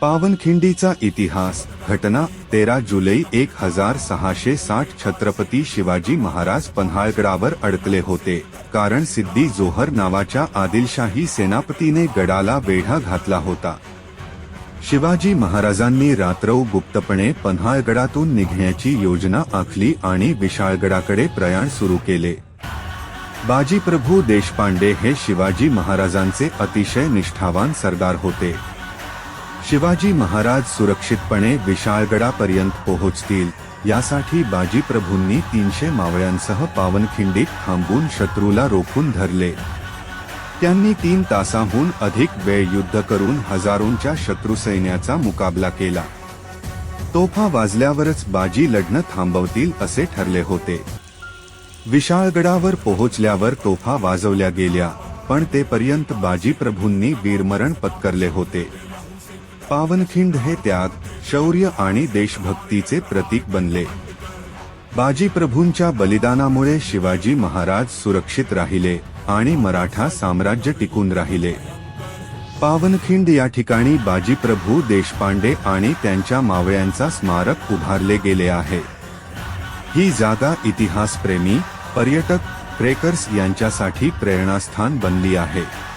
पावनखिंडीचा इतिहास घटना तेरा जुलै एक हजार सहाशे साठ छत्रपती शिवाजी महाराज पन्हाळगडावर अडकले होते. कारण सिद्धी जोहर नावाच्या आदिलशाही सेनापतीने गडाला वेढा घातला होता. शिवाजी महाराजांनी रात्रौ गुप्तपणे पन्हाळगडातून निघण्याची योजना आखली आणि विशाळगडाकडे प्रयाण सुरू केले. बाजीप्रभू देशपांडे हे शिवाजी महाराजांचे अतिशय निष्ठावान सरदार होते. शिवाजी महाराज सुरक्षितपणे विशाळगडापर्यंत पोहोचतील. यासाठी बाजीप्रभूंनी तीनशे मावळ्यांसह पावनखिंडीत थांबून शत्रूला रोखून धरले. त्यांनी तीन तासाहून अधिक वेळ युद्ध करून हजारोंच्या शत्रुसैन्याचा मुकाबला केला. तोफा वाजल्यावरच बाजी लढणं थांबवतील असे ठरले होते. विशाळगडावर पोहोचल्यावर तोफा वाजवल्या गेल्या पण तेपर्यंत बाजीप्रभूंनी वीरमरण पत्करले होते. पावनखिंड हे त्याग शौर्य आणि देशभक्तीचे प्रतीक बनले. बाजीप्रभूंच्या बलिदानामुळे शिवाजी महाराज सुरक्षित राहिले आणि मराठा साम्राज्य टिकून राहिले. पावनखिंड या ठिकाणी बाजीप्रभू देशपांडे आणि त्यांच्या मावळ्यांचा स्मारक उभारले गेले आहे. ही जागा इतिहासप्रेमी पर्यटक ट्रेकर्स यांच्यासाठी प्रेरणास्थान बनली आहे.